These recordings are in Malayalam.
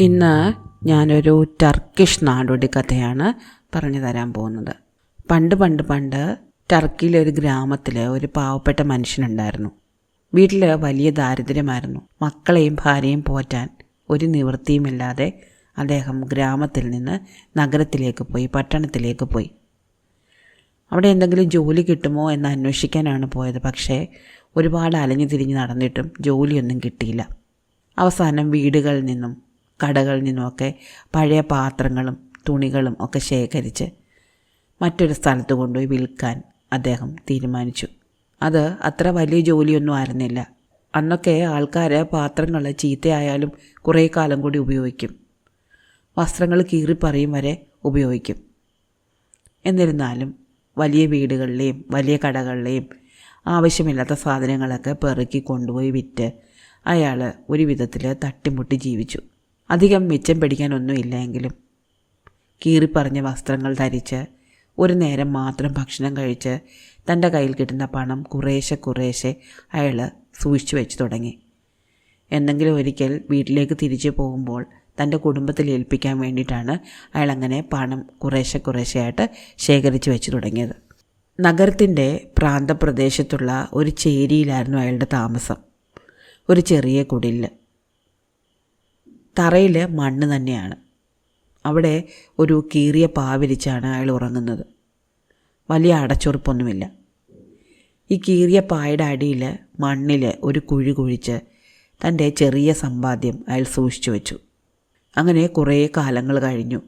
ഇന്ന് ഞാനൊരു ടർക്കിഷ് നാടോടി കഥയാണ് പറഞ്ഞു തരാൻ പോകുന്നത്. പണ്ട് പണ്ട് പണ്ട് ടർക്കിയിലെ ഒരു ഗ്രാമത്തിൽ ഒരു പാവപ്പെട്ട മനുഷ്യനുണ്ടായിരുന്നു. വീട്ടിൽ വലിയ ദാരിദ്ര്യമായിരുന്നു. മക്കളെയും ഭാര്യയും പോറ്റാൻ ഒരു നിവൃത്തിയുമില്ലാതെ അദ്ദേഹം ഗ്രാമത്തിൽ നിന്ന് നഗരത്തിലേക്ക് പോയി പട്ടണത്തിലേക്ക് പോയി. അവിടെ എന്തെങ്കിലും ജോലി കിട്ടുമോ എന്ന് അന്വേഷിക്കാനാണ് പോയത്. പക്ഷേ ഒരുപാട് അലഞ്ഞു തിരിഞ്ഞ് നടന്നിട്ടും ജോലിയൊന്നും കിട്ടിയില്ല. അവസാനം വീടുകളിൽ നിന്നും കടകളിൽ നിന്നുമൊക്കെ പഴയ പാത്രങ്ങളും തുണികളും ഒക്കെ ശേഖരിച്ച് മറ്റൊരു സ്ഥലത്ത് കൊണ്ടുപോയി വിൽക്കാൻ അദ്ദേഹം തീരുമാനിച്ചു. അത് അത്ര വലിയ ജോലിയൊന്നും ആയിരുന്നില്ല. അന്നൊക്കെ ആൾക്കാർ പാത്രങ്ങൾ ചീത്തയായാലും കുറേ കാലം കൂടി ഉപയോഗിക്കും. വസ്ത്രങ്ങൾ കീറിപ്പറിയും വരെ ഉപയോഗിക്കും. എന്നിരുന്നാലും വലിയ വീടുകളിലെയും വലിയ കടകളിലെയും ആവശ്യമില്ലാത്ത സാധനങ്ങളൊക്കെ പെറുക്കി കൊണ്ടുപോയി വിറ്റ് അയാൾ ഒരു വിധത്തിൽ തട്ടിമുട്ടി ജീവിച്ചു. അധികം മിച്ചം പിടിക്കാനൊന്നുമില്ല എങ്കിലും കീറിപ്പറഞ്ഞ വസ്ത്രങ്ങൾ ധരിച്ച് ഒരു നേരം മാത്രം ഭക്ഷണം കഴിച്ച് തന്റെ കയ്യിൽ കിട്ടുന്ന പണം കുറേശ്ശെ കുറേശ്ശെ അയാൾ സൂക്ഷിച്ചു വെച്ച് തുടങ്ങി. എന്തെങ്കിലും ഒരിക്കൽ വീട്ടിലേക്ക് തിരിച്ചു പോകുമ്പോൾ തന്റെ കുടുംബത്തിൽ ഏൽപ്പിക്കാൻ വേണ്ടിയിട്ടാണ് അയാൾ അങ്ങനെ പണം കുറേശ്ശെ കുറേശ്ശെയായിട്ട് ശേഖരിച്ച് വെച്ച് തുടങ്ങിയത്. നഗരത്തിന്റെ പ്രാന്തപ്രദേശത്തുള്ള ഒരു ചേരിയിലായിരുന്നു അയാളുടെ താമസം. ഒരു ചെറിയ കുടിൽ തറയിൽ മണ്ണ് തന്നെയാണ്. അവിടെ ഒരു കീറിയ പാവിരിച്ചാണ് അയാൾ ഉറങ്ങുന്നത്. വലിയ അടച്ചുറപ്പൊന്നുമില്ല. ഈ കീറിയ പായുടെ അടിയിൽ മണ്ണിൽ ഒരു കുഴി കുഴിച്ച് തന്റെ ചെറിയ സമ്പാദ്യം അയാൾ സൂക്ഷിച്ചു വെച്ചു. അങ്ങനെ കുറേ കാലങ്ങൾ കഴിഞ്ഞു.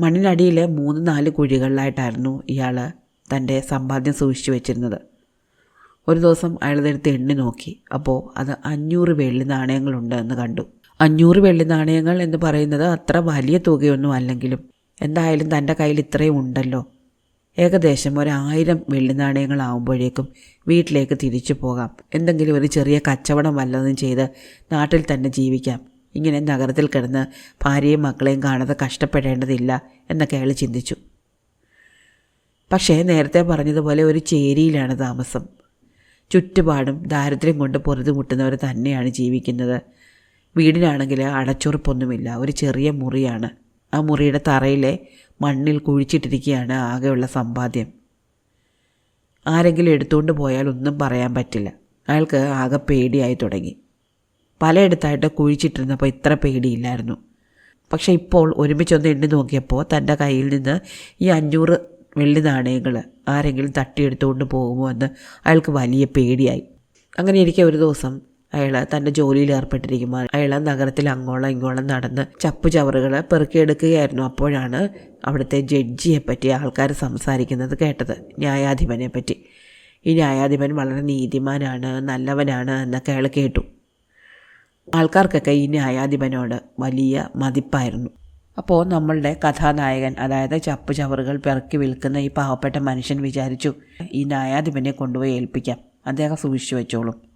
മണ്ണിനടിയിൽ മൂന്ന് നാല് കുഴികളിലായിട്ടായിരുന്നു ഇയാൾ തന്റെ സമ്പാദ്യം സൂക്ഷിച്ചു വെച്ചിരുന്നത്. ഒരു ദിവസം അയാളതെടുത്ത് എണ്ണി നോക്കി. അപ്പോൾ അത് അഞ്ഞൂറ് വെള്ളി നാണയങ്ങളുണ്ട് എന്ന് കണ്ടു. അഞ്ഞൂറ് വെള്ളി നാണയങ്ങൾ എന്ന് പറയുന്നത് അത്ര വലിയ തുകയൊന്നും അല്ലെങ്കിലും എന്തായാലും തന്റെ കയ്യിൽ ഇത്രയും ഉണ്ടല്ലോ. ഏകദേശം ഒരായിരം വെള്ളി നാണയങ്ങളാവുമ്പോഴേക്കും വീട്ടിലേക്ക് തിരിച്ചു പോകാം. എന്തെങ്കിലും ഒരു ചെറിയ കച്ചവടം വല്ലതും ചെയ്ത് നാട്ടിൽ തന്നെ ജീവിക്കാം. ഇങ്ങനെ നഗരത്തിൽ കിടന്ന് ഭാര്യയും മക്കളെയും കാണാതെ കഷ്ടപ്പെടേണ്ടതില്ല എന്നൊക്കെ അയാൾ ചിന്തിച്ചു. പക്ഷേ നേരത്തെ പറഞ്ഞതുപോലെ ഒരു ചേരിയിലാണ് താമസം. ചുറ്റുപാടും ദാരിദ്ര്യം കൊണ്ട് പൊറുതുമുട്ടുന്നവർ തന്നെയാണ് ജീവിക്കുന്നത്. വീടിനാണെങ്കിൽ അടച്ചുറപ്പൊന്നുമില്ല. ഒരു ചെറിയ മുറിയാണ്. ആ മുറിയുടെ തറയിലെ മണ്ണിൽ കുഴിച്ചിട്ടിരിക്കുകയാണ് ആകെയുള്ള സമ്പാദ്യം. ആരെങ്കിലും എടുത്തുകൊണ്ട് പോയാൽ ഒന്നും പറയാൻ പറ്റില്ല. അയാൾക്ക് ആകെ പേടിയായി തുടങ്ങി. പലയിടത്തായിട്ട് കുഴിച്ചിട്ടിരുന്നപ്പോൾ ഇത്ര പേടിയില്ലായിരുന്നു. പക്ഷേ ഇപ്പോൾ ഒരുമിച്ചൊന്ന് എണ്ണി നോക്കിയപ്പോൾ തന്റെ കയ്യിൽ നിന്ന് ഈ അഞ്ഞൂറ് വെള്ളി നാണയങ്ങൾ ആരെങ്കിലും തട്ടിയെടുത്തുകൊണ്ട് പോകുമോ എന്ന് അയാൾക്ക് വലിയ പേടിയായി. അങ്ങനെ ഇരിക്കെ ഒരു ദിവസം അയാൾ തന്റെ ജോലിയിൽ ഏർപ്പെട്ടിരിക്കുമ്പോൾ അയാൾ നഗരത്തിൽ അങ്ങോളം ഇങ്ങോളം നടന്ന് ചപ്പു ചവറുകൾ പെറുക്കിയെടുക്കുകയായിരുന്നു. അപ്പോഴാണ് അവിടുത്തെ ജഡ്ജിയെ പറ്റി ആൾക്കാർ സംസാരിക്കുന്നത് കേട്ടത് ന്യായാധിപനെ പറ്റി. ഈ ന്യായാധിപൻ വളരെ നീതിമാനാണ് നല്ലവനാണ് എന്നൊക്കെ അയാൾ കേട്ടു. ആൾക്കാർക്കൊക്കെ ഈ ന്യായാധിപനോട് വലിയ മതിപ്പായിരുന്നു. അപ്പോൾ നമ്മളുടെ കഥാനായകൻ അതായത് ചപ്പു ചവറുകൾ പിറക്കി വിൽക്കുന്ന ഈ പാവപ്പെട്ട മനുഷ്യൻ വിചാരിച്ചു ഈ ന്യായാധിപനെ കൊണ്ടുപോയി ഏൽപ്പിക്കാം. അദ്ദേഹം സൂക്ഷിച്ചു വെച്ചോളും.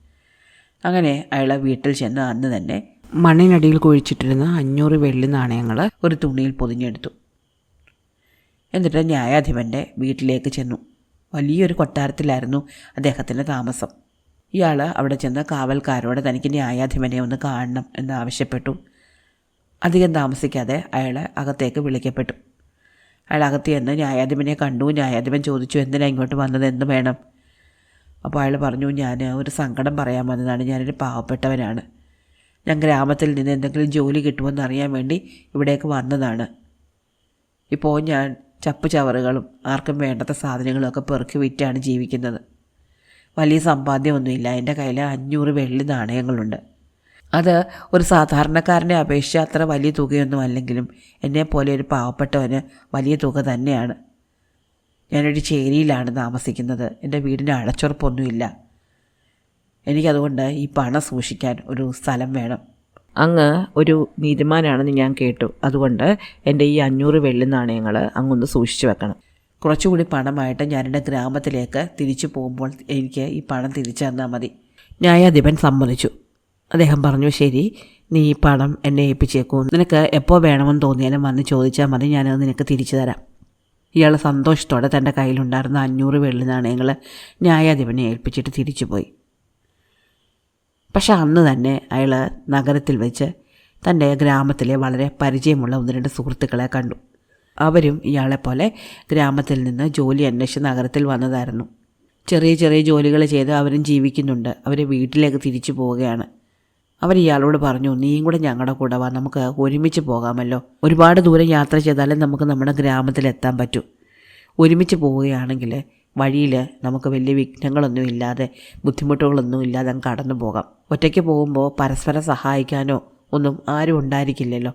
അങ്ങനെ അയാൾ വീട്ടിൽ ചെന്ന് അന്ന് തന്നെ മണ്ണിനടിയിൽ കുഴിച്ചിട്ടിരുന്ന അഞ്ഞൂറ് വെള്ളി നാണയങ്ങൾ ഒരു തുണിയിൽ പൊതിഞ്ഞെടുത്തു. എന്നിട്ട് ന്യായാധിപന്റെ വീട്ടിലേക്ക് ചെന്നു. വലിയൊരു കൊട്ടാരത്തിലായിരുന്നു അദ്ദേഹത്തിന്റെ താമസം. ഇയാൾ അവിടെ ചെന്ന് കാവൽക്കാരോട് തനിക്ക് ന്യായാധിപനെ ഒന്ന് കാണണം എന്ന് ആവശ്യപ്പെട്ടു. അധികം താമസിക്കാതെ അയാൾ അകത്തേക്ക് വിളിക്കപ്പെട്ടു. അയാൾ അകത്ത് ചെന്ന് ന്യായാധിപനെ കണ്ടു. ന്യായാധിപൻ ചോദിച്ചു എന്തിനാ ഇങ്ങോട്ട് വന്നത്? എന്ത് വേണം? അപ്പോൾ അയാൾ പറഞ്ഞു ഞാൻ ഒരു സങ്കടം പറയാൻ വന്നതാണ്. ഞാനൊരു പാവപ്പെട്ടവനാണ്. ഞാൻ ഗ്രാമത്തിൽ നിന്ന് എന്തെങ്കിലും ജോലി കിട്ടുമെന്ന് അറിയാൻ വേണ്ടി ഇവിടേക്ക് വന്നതാണ്. ഇപ്പോൾ ഞാൻ ചപ്പ് ചവറുകളും ആർക്കും വേണ്ടാത്ത സാധനങ്ങളൊക്കെ പെറുക്കി വിറ്റാണ് ജീവിക്കുന്നത്. വലിയ സമ്പാദ്യമൊന്നുമില്ല. എന്റെ കയ്യിൽ അഞ്ഞൂറ് വെള്ളി നാണയങ്ങളുണ്ട്. അത് ഒരു സാധാരണക്കാരനെ അപേക്ഷിച്ച് അത്ര വലിയ തുകയൊന്നും അല്ലെങ്കിലും എന്നെപ്പോലെ ഒരു പാവപ്പെട്ടവന് വലിയ തുക തന്നെയാണ്. ഞാനൊരു ചേരിയിലാണ് താമസിക്കുന്നത്. എന്റെ വീടിന് അടച്ചുറപ്പൊന്നുമില്ല. എനിക്കതുകൊണ്ട് ഈ പണം സൂക്ഷിക്കാൻ ഒരു സ്ഥലം വേണം. അങ്ങ് ഒരു നീതിമാനാണെന്ന് ഞാൻ കേട്ടു. അതുകൊണ്ട് എന്റെ ഈ അഞ്ഞൂറ് വെള്ളി നാണയങ്ങൾ അങ്ങൊന്ന് സൂക്ഷിച്ചു വെക്കണം. കുറച്ചുകൂടി പണമായിട്ട് ഞാൻ എന്റെ ഗ്രാമത്തിലേക്ക് തിരിച്ചു പോകുമ്പോൾ എനിക്ക് ഈ പണം തിരിച്ചു തന്നാൽ മതി. ന്യായാധിപൻ സമ്മതിച്ചു. അദ്ദേഹം പറഞ്ഞു ശരി നീ ഈ പണം എന്നെ ഏൽപ്പിച്ചേക്കൂ. നിനക്ക് എപ്പോൾ വേണമെന്ന് തോന്നിയാലും വന്ന് ചോദിച്ചാൽ മതി. ഞാനത് നിനക്ക് തിരിച്ചു തരാം. ഇയാൾ സന്തോഷത്തോടെ തന്റെ കയ്യിലുണ്ടായിരുന്ന അഞ്ഞൂറ് വെള്ളി നാണയങ്ങൾ ന്യായാധിപനെ ഏൽപ്പിച്ചിട്ട് തിരിച്ചുപോയി. പക്ഷെ അന്ന് തന്നെ അയാൾ നഗരത്തിൽ വെച്ച് തന്റെ ഗ്രാമത്തിലെ വളരെ പരിചയമുള്ള ഒന്ന് രണ്ട് സുഹൃത്തുക്കളെ കണ്ടു. അവരും ഇയാളെപ്പോലെ ഗ്രാമത്തിൽ നിന്ന് ജോലി അന്വേഷിച്ച് നഗരത്തിൽ വന്നതായിരുന്നു. ചെറിയ ചെറിയ ജോലികൾ ചെയ്ത് അവരും ജീവിക്കുന്നുണ്ട്. അവർ വീട്ടിലേക്ക് തിരിച്ചു പോവുകയാണ്. അവർ ഇയാളോട് പറഞ്ഞു നീയും കൂടെ ഞങ്ങളുടെ കൂടെ വാ നമുക്ക് ഒരുമിച്ച് പോകാമല്ലോ. ഒരുപാട് ദൂരം യാത്ര ചെയ്താലേ നമുക്ക് നമ്മുടെ ഗ്രാമത്തിലെത്താൻ പറ്റൂ. ഒരുമിച്ച് പോവുകയാണെങ്കിൽ വഴിയിൽ നമുക്ക് വലിയ വിഘ്നങ്ങളൊന്നും ഇല്ലാതെ ബുദ്ധിമുട്ടുകളൊന്നും ഇല്ലാതെ അങ്ങ് കടന്നു പോകാം. ഒറ്റയ്ക്ക് പോകുമ്പോൾ പരസ്പരം സഹായിക്കാനോ ഒന്നും ആരും ഉണ്ടായിരിക്കില്ലല്ലോ.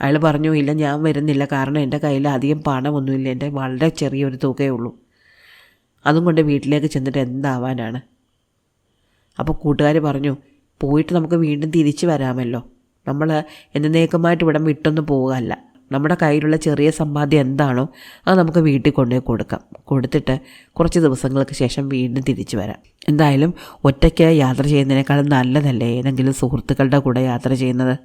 അയാൾ പറഞ്ഞു ഇല്ല ഞാൻ വരുന്നില്ല. കാരണം എന്റെ കയ്യിൽ അധികം പണമൊന്നുമില്ല. എന്റെ വളരെ ചെറിയൊരു തുകയേ ഉള്ളൂ അതും കൊണ്ട് വീട്ടിലേക്ക് ചെന്നിട്ട് എന്താവാനാണ്? അപ്പോൾ കൂട്ടുകാർ പറഞ്ഞു പോയിട്ട് നമുക്ക് വീണ്ടും തിരിച്ചു വരാമല്ലോ. നമ്മൾ എന്നേക്കുമായിട്ട് ഇവിടെ വിട്ടൊന്നും പോകാനല്ല നമ്മുടെ കയ്യിലുള്ള ചെറിയ സമ്പാദ്യം എന്താണോ അത് നമുക്ക് വീട്ടിൽ കൊണ്ടുപോയി കൊടുക്കാം. കൊടുത്തിട്ട് കുറച്ച് ദിവസങ്ങൾക്ക് ശേഷം വീണ്ടും തിരിച്ചു വരാം. എന്തായാലും ഒറ്റയ്ക്ക് യാത്ര ചെയ്യുന്നതിനേക്കാളും നല്ലതല്ലേ ഏതെങ്കിലും സുഹൃത്തുക്കളുടെ കൂടെ യാത്ര ചെയ്യുന്നത്?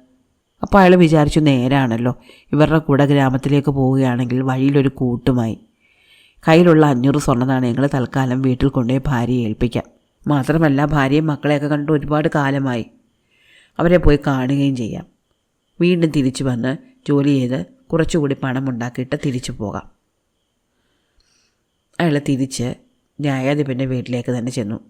അപ്പോൾ അയാൾ വിചാരിച്ചു നേരാണല്ലോ. ഇവരുടെ കൂടെ ഗ്രാമത്തിലേക്ക് പോവുകയാണെങ്കിൽ വഴിയിലൊരു കൂട്ടുമായി. കയ്യിലുള്ള അഞ്ഞൂറ് സ്വർണ നാണയങ്ങൾ തൽക്കാലം വീട്ടിൽ കൊണ്ടുപോയി ഭാര്യയെ ഏൽപ്പിക്കാം. മാത്രമല്ല ഭാര്യയും മക്കളെയൊക്കെ കണ്ട് ഒരുപാട് കാലമായി അവരെ പോയി കാണുകയും ചെയ്യാം. വീണ്ടും തിരിച്ചു വന്ന് ജോലി ചെയ്ത് കുറച്ചുകൂടി പണം ഉണ്ടാക്കിയിട്ട് തിരിച്ചു പോകാം. അയാൾ തിരിച്ച് ന്യായാധിപന്റെ വീട്ടിലേക്ക് തന്നെ ചെന്നു.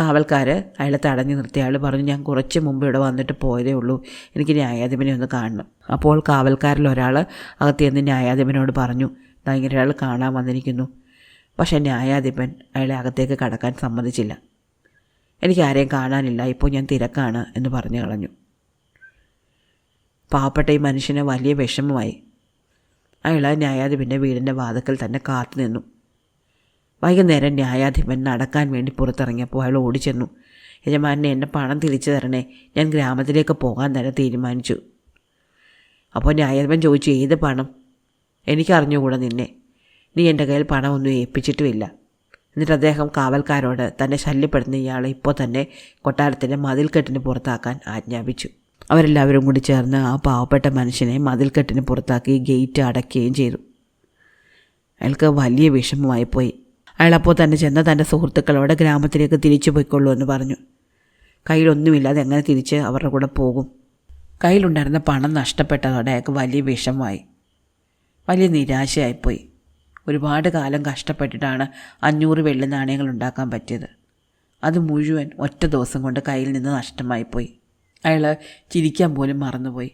കാവൽക്കാർ അയാളെ തടഞ്ഞു നിർത്തി. അയാൾ പറഞ്ഞു ഞാൻ കുറച്ച് മുമ്പ് ഇവിടെ വന്നിട്ട് പോയതേ ഉള്ളൂ. എനിക്ക് ന്യായാധിപനെ ഒന്ന് കാണണം. അപ്പോൾ കാവൽക്കാരിൽ ഒരാൾ അകത്ത് ചെന്ന് ന്യായാധിപനോട് പറഞ്ഞു ഭയങ്കര ഒരാൾ കാണാൻ വന്നിരിക്കുന്നു. പക്ഷേ ന്യായാധിപൻ അയാളെ അകത്തേക്ക് കടക്കാൻ സമ്മതിച്ചില്ല. എനിക്ക് ആരെയും കാണാനില്ല. ഇപ്പോൾ ഞാൻ തിരക്കാണ് എന്ന് പറഞ്ഞു കളഞ്ഞു. പാവപ്പെട്ട ഈ മനുഷ്യന് വലിയ വിഷമമായി. അയാൾ ന്യായാധിപന്റെ വീടിന്റെ വാതക്കൽ തന്നെ കാത്തു നിന്നു. വൈകുന്നേരം ന്യായാധിപൻ നടക്കാൻ വേണ്ടി പുറത്തിറങ്ങിയപ്പോൾ അയാൾ ഓടിച്ചെന്നു. യജമാനെ എന്റെ പണം തിരിച്ചു തരണേ. ഞാൻ ഗ്രാമത്തിലേക്ക് പോകാൻ തന്നെ തീരുമാനിച്ചു. അപ്പോൾ ന്യായാധിപൻ ചോദിച്ചു ഏത് പണം? എനിക്കറിഞ്ഞുകൂടാ നിന്നെ. നീ എന്റെ കയ്യിൽ പണമൊന്നും ഏൽപ്പിച്ചിട്ടുമില്ല. എന്നിട്ട് അദ്ദേഹം കാവൽക്കാരോട് തന്നെ ശല്യപ്പെടുന്ന ഇയാളെ ഇപ്പോൾ തന്നെ കൊട്ടാരത്തിന്റെ മതിൽക്കെട്ടിന് പുറത്താക്കാൻ ആജ്ഞാപിച്ചു. അവരെല്ലാവരും കൂടി ചേർന്ന് ആ പാവപ്പെട്ട മനുഷ്യനെ മതിൽക്കെട്ടിന് പുറത്താക്കി ഗേറ്റ് അടയ്ക്കുകയും ചെയ്തു. അയാൾക്ക് വലിയ വിഷമമായി പോയി. അയാൾ അപ്പോൾ തന്നെ ചെന്ന് തന്റെ സുഹൃത്തുക്കളോട് ഗ്രാമത്തിലേക്ക് തിരിച്ചു പോയിക്കൊള്ളൂ എന്ന് പറഞ്ഞു. കയ്യിലൊന്നുമില്ലാതെ എങ്ങനെ തിരിച്ച് അവരുടെ കൂടെ പോകും? കയ്യിലുണ്ടായിരുന്ന പണം നഷ്ടപ്പെട്ടതോടെ അയാൾക്ക് വലിയ വിഷമമായി. വലിയ നിരാശയായിപ്പോയി. ഒരുപാട് കാലം കഷ്ടപ്പെട്ടിട്ടാണ് അഞ്ഞൂറ് വെള്ളി നാണയങ്ങൾ ഉണ്ടാക്കാൻ പറ്റിയത്. അത് മുഴുവൻ ഒറ്റ ദിവസം കൊണ്ട് കയ്യിൽ നിന്ന് നഷ്ടമായിപ്പോയി. അയാൾ ചിരിക്കാൻ പോലും മറന്നുപോയി.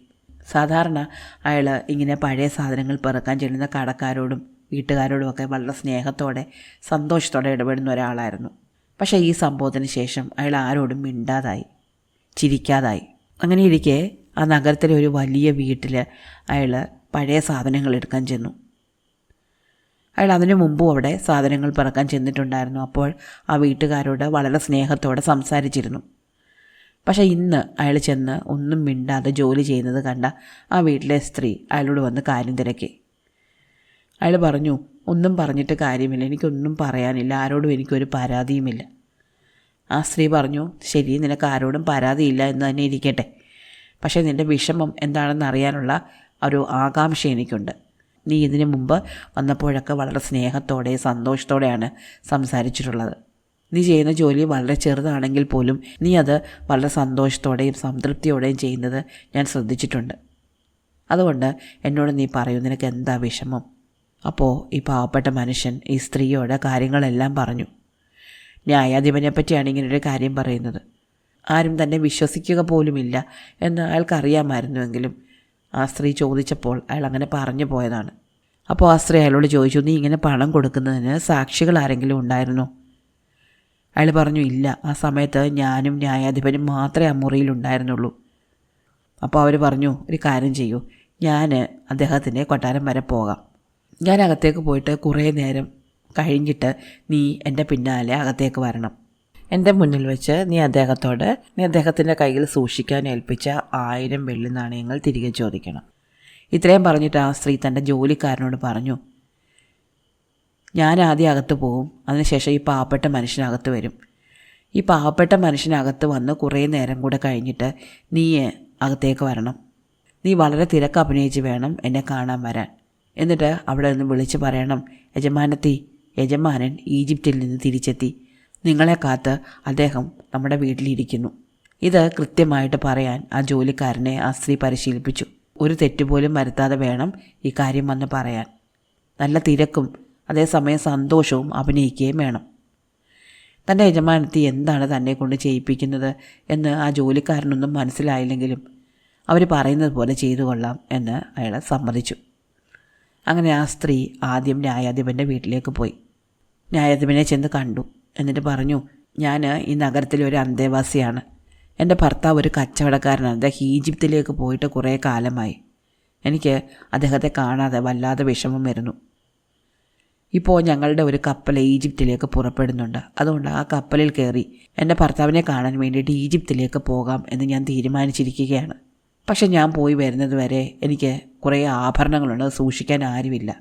സാധാരണ അയാൾ ഇങ്ങനെ പഴയ സാധനങ്ങൾ പെറുക്കാൻ ചെല്ലുന്ന കടക്കാരോടും വീട്ടുകാരോടുമൊക്കെ വളരെ സ്നേഹത്തോടെ സന്തോഷത്തോടെ ഇടപെടുന്ന ഒരാളായിരുന്നു. പക്ഷേ ഈ സംഭവത്തിന് ശേഷം അയാൾ ആരോടും മിണ്ടാതായി ചിരിക്കാതായി. അങ്ങനെ ഇരിക്കെ ആ നഗരത്തിലെ ഒരു വലിയ വീട്ടിൽ അയാൾ പഴയ സാധനങ്ങൾ എടുക്കാൻ ചെന്നു. അയാൾ അതിനു മുമ്പും അവിടെ സാധനങ്ങൾ പറക്കാൻ ചെന്നിട്ടുണ്ടായിരുന്നു. അപ്പോൾ ആ വീട്ടുകാരോട് വളരെ സ്നേഹത്തോടെ സംസാരിച്ചിരുന്നു. പക്ഷേ ഇന്ന് അയാൾ ചെന്ന് ഒന്നും മിണ്ടാതെ ജോലി ചെയ്യുന്നത് കണ്ട ആ വീട്ടിലെ സ്ത്രീ അയാളോട് വന്ന് കാര്യം തിരക്കി. അയാൾ പറഞ്ഞു ഒന്നും പറഞ്ഞിട്ട് കാര്യമില്ല. എനിക്കൊന്നും പറയാനില്ല. ആരോടും എനിക്കൊരു പരാതിയുമില്ല. ആ സ്ത്രീ പറഞ്ഞു ശരി നിനക്ക് ആരോടും പരാതിയില്ല എന്ന് തന്നെ ഇരിക്കട്ടെ. പക്ഷേ നിന്റെ വിഷമം എന്താണെന്ന് അറിയാനുള്ള ഒരു ആകാംക്ഷ എനിക്കുണ്ട്. നീ ഇതിനു മുമ്പ് വന്നപ്പോഴൊക്കെ വളരെ സ്നേഹത്തോടെ സന്തോഷത്തോടെയാണ് സംസാരിച്ചിട്ടുള്ളത്. നീ ചെയ്യുന്ന ജോലി വളരെ ചെറുതാണെങ്കിൽ പോലും നീ അത് വളരെ സന്തോഷത്തോടെയും സംതൃപ്തിയോടെയും ചെയ്യുന്നത് ഞാൻ ശ്രദ്ധിച്ചിട്ടുണ്ട്. അതുകൊണ്ട് എന്നോട് നീ പറയൂ നിനക്ക് എന്താ വിഷമം? അപ്പോൾ ഈ പാവപ്പെട്ട മനുഷ്യൻ ഈ സ്ത്രീയോട് കാര്യങ്ങളെല്ലാം പറഞ്ഞു. ന്യായാധിപനെ പറ്റിയാണ് ഇങ്ങനൊരു കാര്യം പറയുന്നത്. ആരും തന്നെ വിശ്വസിക്കുക പോലുമില്ല എന്ന് അയാൾക്കറിയാമായിരുന്നുവെങ്കിലും ആ സ്ത്രീ ചോദിച്ചപ്പോൾ അയാൾ അങ്ങനെ പറഞ്ഞു പോയതാണ്. അപ്പോൾ ആ സ്ത്രീ അയാളോട് ചോദിച്ചു നീ ഇങ്ങനെ പണം കൊടുക്കുന്നതിന് സാക്ഷികൾ ആരെങ്കിലും ഉണ്ടായിരുന്നോ? അയാൾ പറഞ്ഞു ഇല്ല. ആ സമയത്ത് ഞാനും ന്യായാധിപനും മാത്രമേ ആ മുറിയിൽ മുറിയിലുണ്ടായിരുന്നുള്ളൂ അപ്പോൾ അവർ പറഞ്ഞു ഒരു കാര്യം ചെയ്യൂ. ഞാൻ അദ്ദേഹത്തിന്റെ കൊട്ടാരം വരെ പോകാം. ഞാൻ അകത്തേക്ക് പോയിട്ട് കുറേ നേരം കഴിഞ്ഞിട്ട് നീ എന്റെ പിന്നാലെ അകത്തേക്ക് വരണം. എന്റെ മുന്നിൽ വെച്ച് നീ അദ്ദേഹത്തോട് നീ അദ്ദേഹത്തിന്റെ കയ്യിൽ സൂക്ഷിക്കാൻ ഏൽപ്പിച്ച ആയിരം വെള്ളി നാണയങ്ങൾ തിരികെ ചോദിക്കണം. ഇത്രയും പറഞ്ഞിട്ട് ആ സ്ത്രീ തന്റെ ജോലിക്കാരനോട് പറഞ്ഞു ഞാൻ ആദ്യം അകത്ത് പോവും അതിനുശേഷം ഈ പാവപ്പെട്ട മനുഷ്യനകത്ത് വരും. ഈ പാവപ്പെട്ട മനുഷ്യനകത്ത് വന്ന് കുറേ നേരം കൂടെ കഴിഞ്ഞിട്ട് നീ അകത്തേക്ക് വരണം. നീ വളരെ തിരക്ക് അഭിനയിച്ച് വേണം എന്നെ കാണാൻ വരാൻ. എന്നിട്ട് അവിടെ നിന്ന് വിളിച്ച് പറയണം യജമാനത്തി യജമാനൻ ഈജിപ്തിൽ നിന്ന് തിരിച്ചെത്തി. നിങ്ങളെ കാത്ത് അദ്ദേഹം നമ്മുടെ വീട്ടിലിരിക്കുന്നു. ഇത് കൃത്യമായിട്ട് പറയാൻ ആ ജോലിക്കാരനെ ആ സ്ത്രീ പരിശീലിപ്പിച്ചു. ഒരു തെറ്റുപോലും വരുത്താതെ വേണം ഈ കാര്യം വന്ന് പറയാൻ. നല്ല തിരക്കും അതേസമയം സന്തോഷവും അഭിനയിക്കുകയും വേണം. തന്റെ യജമാനത്തി എന്താണ് തന്നെ കൊണ്ട് ചെയ്യിപ്പിക്കുന്നത് എന്ന് ആ ജോലിക്കാരനൊന്നും മനസ്സിലായില്ലെങ്കിലും അവർ പറയുന്നത് പോലെ ചെയ്തു കൊള്ളാം എന്ന് അയാൾ സമ്മതിച്ചു. അങ്ങനെ ആ സ്ത്രീ ആദ്യം ന്യായാധിപന്റെ വീട്ടിലേക്ക് പോയി. ന്യായാധിപനെ ചെന്ന് കണ്ടു. എന്നിട്ട് പറഞ്ഞു ഞാൻ ഈ നഗരത്തിലെ ഒരു അന്തേവാസിയാണ്. എന്റെ ഭർത്താവ് ഒരു കച്ചവടക്കാരനാണ്. അദ്ദേഹം ഈജിപ്തിലേക്ക് പോയിട്ട് കുറേ കാലമായി. എനിക്ക് അദ്ദേഹത്തെ കാണാതെ വല്ലാതെ വിഷമം വരുന്നു. ഇപ്പോൾ ഞങ്ങളുടെ ഒരു കപ്പൽ ഈജിപ്തിലേക്ക് പുറപ്പെടുന്നുണ്ട്. അതുകൊണ്ട് ആ കപ്പലിൽ കയറി എന്റെ ഭർത്താവിനെ കാണാൻ വേണ്ടിയിട്ട് ഈജിപ്തിലേക്ക് പോകാം എന്ന് ഞാൻ തീരുമാനിച്ചിരിക്കുകയാണ്. പക്ഷെ ഞാൻ പോയി വരുന്നത് വരെ എനിക്ക് കുറേ ആഭരണങ്ങളുണ്ട്. സൂക്ഷിക്കാൻ ആരുമില്ല.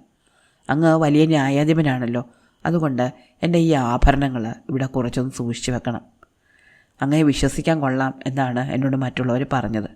അങ്ങ് വലിയ ന്യായാധിപനാണല്ലോ. അതുകൊണ്ട് എന്റെ ഈ ആഭരണങ്ങൾ ഇവിടെ കുറച്ചൊന്ന് സൂക്ഷിച്ചു വെക്കണം. അങ്ങനെ വിശ്വസിക്കാൻ കൊള്ളാം എന്നാണ് എന്നോട് മറ്റുള്ളവർ പറഞ്ഞത്.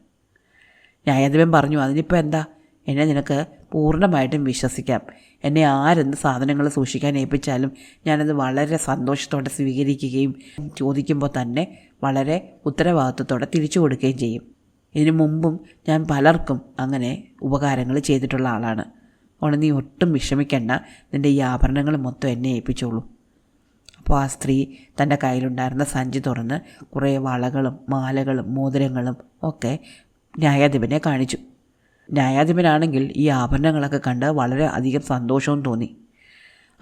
ന്യായാധിപൻ പറഞ്ഞു അതിനിപ്പോൾ എന്താ? എന്നെ നിനക്ക് പൂർണമായിട്ടും വിശ്വസിക്കാം. എന്നെ ആരെന്ത് സാധനങ്ങൾ സൂക്ഷിക്കാൻ ഏൽപ്പിച്ചാലും ഞാനത് വളരെ സന്തോഷത്തോടെ സ്വീകരിക്കുകയും ചോദിക്കുമ്പോൾ തന്നെ വളരെ ഉത്തരവാദിത്വത്തോടെ തിരിച്ചു കൊടുക്കുകയും ചെയ്യും. ഇതിനു മുമ്പും ഞാൻ പലർക്കും അങ്ങനെ ഉപകാരങ്ങൾ ചെയ്തിട്ടുള്ള ആളാണ്. അതുകൊണ്ട് നീ ഒട്ടും വിഷമിക്കേണ്ട. നിന്റെ ഈ ആഭരണങ്ങൾ മൊത്തം എന്നെ ഏൽപ്പിച്ചോളൂ. അപ്പോൾ ആ സ്ത്രീ തന്റെ കയ്യിലുണ്ടായിരുന്ന സഞ്ചി തുറന്ന് കുറേ വളകളും മാലകളും മോതിരങ്ങളും ഒക്കെ ന്യായാധിപനെ കാണിച്ചു. ന്യായാധിപനാണെങ്കിൽ ഈ ആഭരണങ്ങളൊക്കെ കണ്ട് വളരെ അധികം സന്തോഷവും തോന്നി.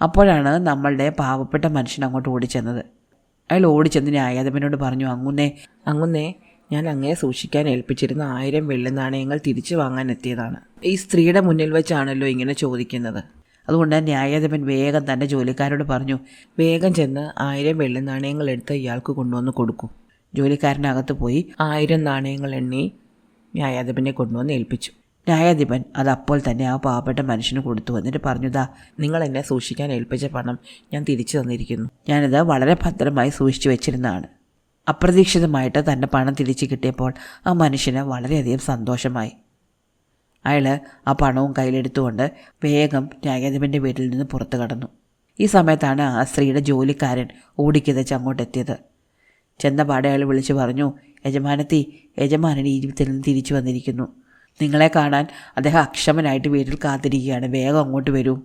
അപ്പോഴാണ് നമ്മളുടെ പാവപ്പെട്ട മനുഷ്യൻ അങ്ങോട്ട് ഓടിച്ചെന്നത്. അയാൾ ഓടിച്ചെന്ന് ന്യായാധിപനോട് പറഞ്ഞു അങ്ങുന്നേ അങ്ങുന്നേ ഞാൻ അങ്ങേ സൂക്ഷിക്കാൻ ഏൽപ്പിച്ചിരുന്ന ആയിരം വെള്ളി നാണയങ്ങൾ തിരിച്ചു വാങ്ങാൻ എത്തിയതാണ്. ഈ സ്ത്രീയുടെ മുന്നിൽ വെച്ചാണല്ലോ ഇങ്ങനെ ചോദിക്കുന്നത്. അതുകൊണ്ട് ന്യായാധിപൻ വേഗം തന്റെ ജോലിക്കാരോട് പറഞ്ഞു വേഗം ചെന്ന് ആയിരം വെള്ളി നാണയങ്ങൾ എടുത്ത് ഇയാൾക്ക് കൊണ്ടുവന്ന് കൊടുക്കൂ. ജോലിക്കാരനകത്ത് പോയി ആയിരം നാണയങ്ങൾ എണ്ണി ന്യായാധിപനെ കൊണ്ടുവന്ന് ഏൽപ്പിച്ചു. ന്യായാധിപൻ അത് അപ്പോൾ തന്നെ ആ പാവപ്പെട്ട മനുഷ്യന് കൊടുത്തു. എന്നിട്ട് പറഞ്ഞുതാ നിങ്ങൾ എന്നെ സൂക്ഷിക്കാൻ ഏൽപ്പിച്ച പണം ഞാൻ തിരിച്ചു തന്നിരിക്കുന്നു. ഞാനിത് വളരെ ഭദ്രമായി സൂക്ഷിച്ചു വെച്ചിരുന്നതാണ്. അപ്രതീക്ഷിതമായിട്ട് തന്റെ പണം തിരിച്ചു കിട്ടിയപ്പോൾ ആ മനുഷ്യന് വളരെയധികം സന്തോഷമായി. അയാൾ ആ പണവും കയ്യിലെടുത്തുകൊണ്ട് വേഗം ന്യായാധിപന്റെ വീട്ടിൽ നിന്ന് പുറത്തു കടന്നു. ഈ സമയത്താണ് ആ സ്ത്രീയുടെ ജോലിക്കാരൻ ഓടിക്കിതച്ച് അങ്ങോട്ടെത്തിയത്. ചെന്ന പാടെ അയാൾ വിളിച്ചു പറഞ്ഞു യജമാനത്തി യജമാനൻ ഈജിപ്തിൽ നിന്ന് തിരിച്ചു വന്നിരിക്കുന്നു. നിങ്ങളെ കാണാൻ അദ്ദേഹം അക്ഷമനായിട്ട് വീട്ടിൽ കാത്തിരിക്കുകയാണ്. വേഗം അങ്ങോട്ട് വരൂ.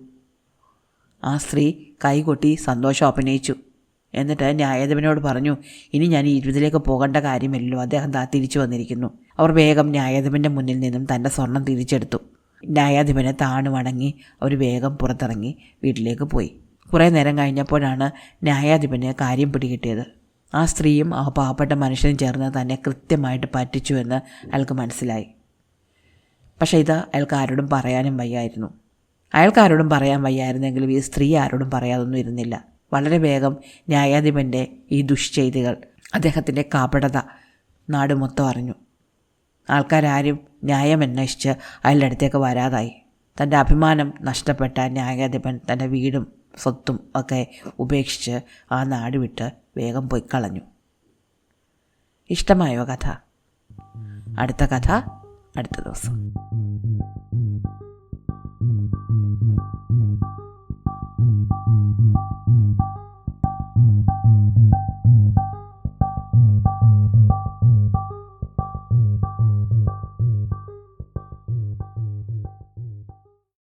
ആ സ്ത്രീ കൈകൊട്ടി സന്തോഷം അഭിനയിച്ചു. എന്നിട്ട് ന്യായാധിപനോട് പറഞ്ഞു ഇനി ഞാൻ ഇരുപതിലേക്ക് പോകേണ്ട കാര്യമില്ലല്ലോ. അദ്ദേഹം താ തിരിച്ചു വന്നിരിക്കുന്നു. അവർ വേഗം ന്യായാധിപന്റെ മുന്നിൽ നിന്നും തന്റെ സ്വർണം തിരിച്ചെടുത്തു. ന്യായാധിപനെ താണു വണങ്ങി അവർ വേഗം പുറത്തിറങ്ങി വീട്ടിലേക്ക് പോയി. കുറേ നേരം കഴിഞ്ഞപ്പോഴാണ് ന്യായാധിപന് കാര്യം പിടികിട്ടിയത്. ആ സ്ത്രീയും ആ പാവപ്പെട്ട മനുഷ്യനും ചേർന്ന് തന്നെ കൃത്യമായിട്ട് പറ്റിച്ചു എന്ന് അയാൾക്ക് മനസ്സിലായി. പക്ഷേ ഇത് അയാൾക്ക് ആരോടും പറയാനും വയ്യായിരുന്നു. അയാൾക്കാരോടും പറയാൻ വയ്യായിരുന്നെങ്കിലും ഈ സ്ത്രീ ആരോടും പറയാതൊന്നും ഇരുന്നില്ല. വളരെ വേഗം ന്യായാധിപന്റെ ഈ ദുഷ്ചെയ്തികൾ അദ്ദേഹത്തിന്റെ കാപടത നാട് മൊത്തം അറിഞ്ഞു. ആൾക്കാരാരും ന്യായം അന്വേഷിച്ച് അയാളുടെ വരാതായി. തന്റെ അഭിമാനം നഷ്ടപ്പെട്ട ന്യായാധിപൻ തന്റെ വീടും സ്വത്തും ഒക്കെ ഉപേക്ഷിച്ച് ആ നാട് വിട്ട് വേഗം പോയി കളഞ്ഞു. ഇഷ്ടമായോ കഥ? അടുത്ത കഥ അടുത്ത ദിവസം.